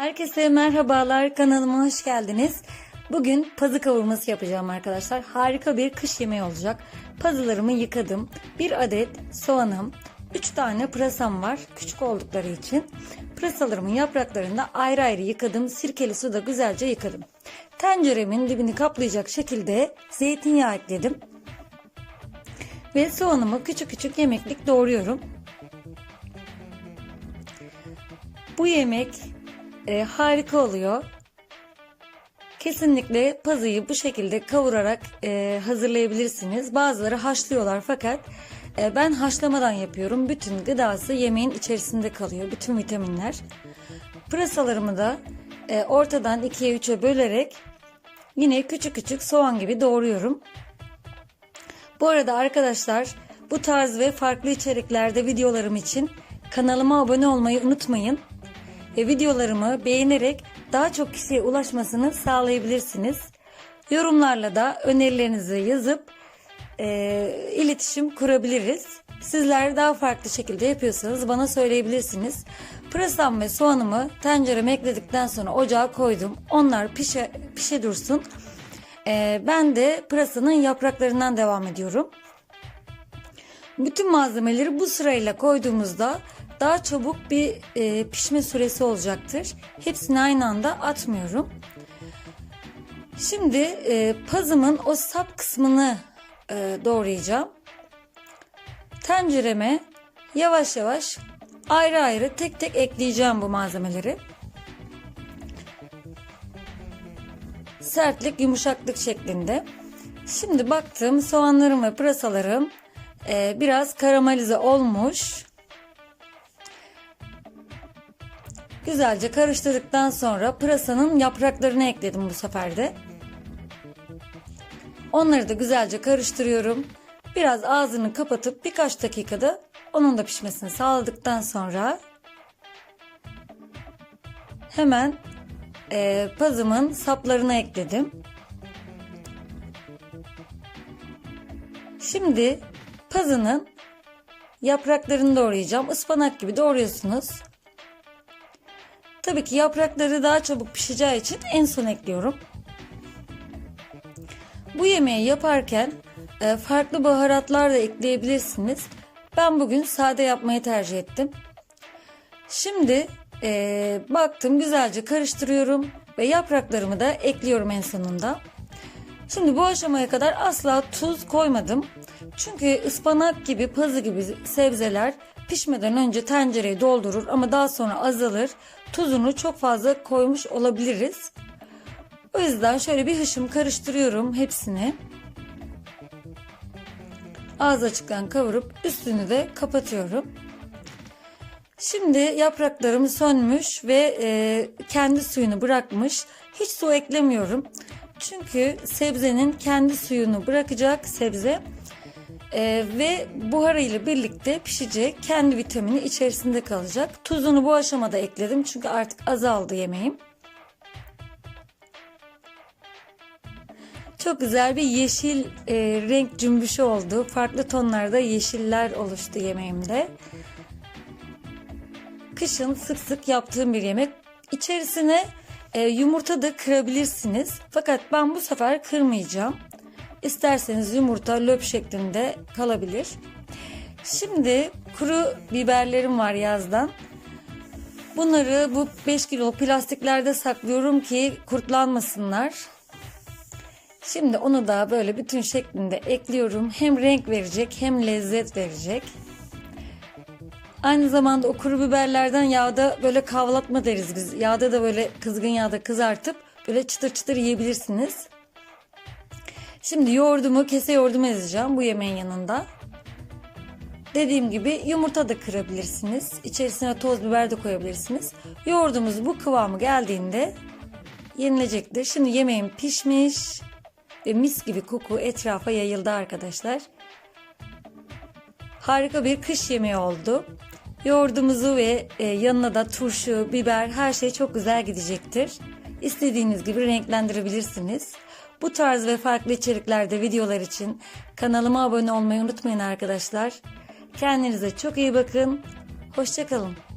Herkese merhabalar kanalıma hoş geldiniz. Bugün pazı kavurması yapacağım arkadaşlar. Harika bir kış yemeği olacak. Pazılarımı yıkadım. Bir adet soğanım, 3 tane pırasam var küçük oldukları için. Pırasalarımın yapraklarını da ayrı ayrı yıkadım. Sirkeli suda güzelce yıkadım. Tenceremin dibini kaplayacak şekilde zeytinyağı ekledim. Ve soğanımı küçük küçük yemeklik doğruyorum. Bu yemek e, harika oluyor. Kesinlikle pazıyı bu şekilde kavurarak e, hazırlayabilirsiniz. Bazıları haşlıyorlar fakat e, ben haşlamadan yapıyorum. Bütün gıdası yemeğin içerisinde kalıyor. Bütün vitaminler. Pırasalarımı da e, ortadan ikiye üçe bölerek yine küçük küçük soğan gibi doğruyorum. Bu arada arkadaşlar bu tarz ve farklı içeriklerde videolarım için kanalıma abone olmayı unutmayın. Ve videolarımı beğenerek daha çok kişiye ulaşmasını sağlayabilirsiniz. Yorumlarla da önerilerinizi yazıp e, iletişim kurabiliriz. Sizler daha farklı şekilde yapıyorsanız bana söyleyebilirsiniz. Pırasam ve soğanımı tencereme ekledikten sonra ocağa koydum. Onlar pişe, pişe dursun. E, ben de pırasanın yapraklarından devam ediyorum. Bütün malzemeleri bu sırayla koyduğumuzda daha çabuk bir e, pişme süresi olacaktır. Hepsini aynı anda atmıyorum. Şimdi e, pazımın o sap kısmını e, doğrayacağım. Tencereme yavaş yavaş ayrı ayrı tek tek ekleyeceğim bu malzemeleri. Sertlik yumuşaklık şeklinde. Şimdi baktım soğanlarım ve pırasalarım e, biraz karamelize olmuş. Güzelce karıştırdıktan sonra pırasanın yapraklarını ekledim bu sefer de. Onları da güzelce karıştırıyorum. Biraz ağzını kapatıp birkaç dakikada onun da pişmesini sağladıktan sonra hemen e, pazımın saplarını ekledim. Şimdi pazının yapraklarını doğrayacağım. Ispanak gibi doğruyorsunuz. Tabii ki yaprakları daha çabuk pişeceği için en son ekliyorum. Bu yemeği yaparken e, farklı baharatlar da ekleyebilirsiniz. Ben bugün sade yapmayı tercih ettim. Şimdi e, baktım güzelce karıştırıyorum ve yapraklarımı da ekliyorum en sonunda. Şimdi bu aşamaya kadar asla tuz koymadım. Çünkü ıspanak gibi, pazı gibi sebzeler pişmeden önce tencereyi doldurur ama daha sonra azalır. Tuzunu çok fazla koymuş olabiliriz. O yüzden şöyle bir hışım karıştırıyorum hepsini. Ağız açıktan kavurup üstünü de kapatıyorum. Şimdi yapraklarım sönmüş ve e, kendi suyunu bırakmış. Hiç su eklemiyorum. Çünkü sebzenin kendi suyunu bırakacak sebze ee, ve buharıyla birlikte pişecek. Kendi vitamini içerisinde kalacak. Tuzunu bu aşamada ekledim çünkü artık azaldı yemeğim. Çok güzel bir yeşil e, renk cümbüşü oldu. Farklı tonlarda yeşiller oluştu yemeğimde. Kışın sık sık yaptığım bir yemek. İçerisine e, yumurta da kırabilirsiniz. Fakat ben bu sefer kırmayacağım. İsterseniz yumurta löp şeklinde kalabilir. Şimdi kuru biberlerim var yazdan. Bunları bu 5 kilo plastiklerde saklıyorum ki kurtlanmasınlar. Şimdi onu da böyle bütün şeklinde ekliyorum. Hem renk verecek hem lezzet verecek. Aynı zamanda o kuru biberlerden yağda böyle kavlatma deriz biz. Yağda da böyle kızgın yağda kızartıp böyle çıtır çıtır yiyebilirsiniz. Şimdi yoğurdumu kese yoğurdumu ezeceğim bu yemeğin yanında. Dediğim gibi yumurta da kırabilirsiniz. İçerisine toz biber de koyabilirsiniz. Yoğurdumuz bu kıvamı geldiğinde yenilecektir. Şimdi yemeğim pişmiş ve mis gibi koku etrafa yayıldı arkadaşlar. Harika bir kış yemeği oldu. Yoğurdumuzu ve e, yanına da turşu, biber her şey çok güzel gidecektir. İstediğiniz gibi renklendirebilirsiniz. Bu tarz ve farklı içeriklerde videolar için kanalıma abone olmayı unutmayın arkadaşlar. Kendinize çok iyi bakın. Hoşçakalın.